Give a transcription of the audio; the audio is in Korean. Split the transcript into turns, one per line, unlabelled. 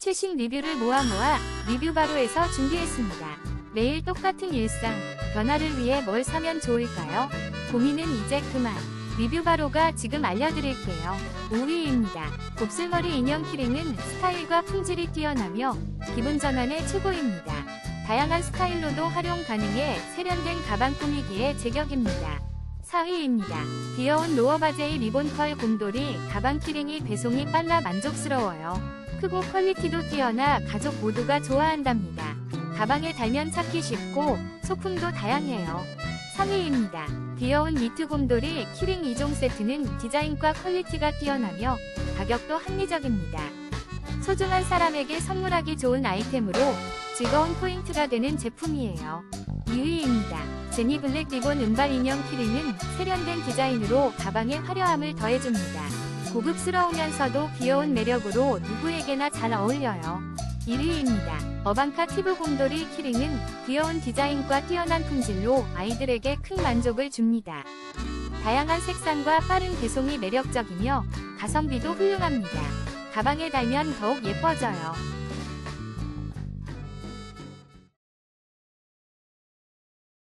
최신 리뷰를 모아 모아 리뷰 바로에서 준비했습니다. 매일 똑같은 일상, 변화를 위해 뭘 사면 좋을까요? 고민은 이제 그만. 리뷰 바로가 지금 알려드릴게요. 5위입니다. 곱슬머리 인형 키링은 스타일과 품질이 뛰어나며 기분 전환의 최고입니다. 다양한 스타일로도 활용 가능해 세련된 가방 꾸미기에 제격입니다. 4위입니다. 귀여운 로어바제의 리본컬 곰돌이 가방 키링이 배송이 빨라 만족스러워요. 크고 퀄리티도 뛰어나 가족 모두가 좋아한답니다. 가방에 달면 찾기 쉽고 소품도 다양해요. 3위입니다. 귀여운 니트 곰돌이 키링 2종 세트는 디자인과 퀄리티가 뛰어나며 가격도 합리적입니다. 소중한 사람에게 선물하기 좋은 아이템으로 즐거운 포인트가 되는 제품이에요. 2위입니다. 제니 블랙 리본 은발 인형 키링은 세련된 디자인으로 가방에 화려함을 더해줍니다. 고급스러우면서도 귀여운 매력으로 누구에게나 잘 어울려요. 1위입니다. 어방카 티브 곰돌이 키링은 귀여운 디자인과 뛰어난 품질로 아이들에게 큰 만족을 줍니다. 다양한 색상과 빠른 배송이 매력적이며 가성비도 훌륭합니다. 가방에 달면 더욱 예뻐져요.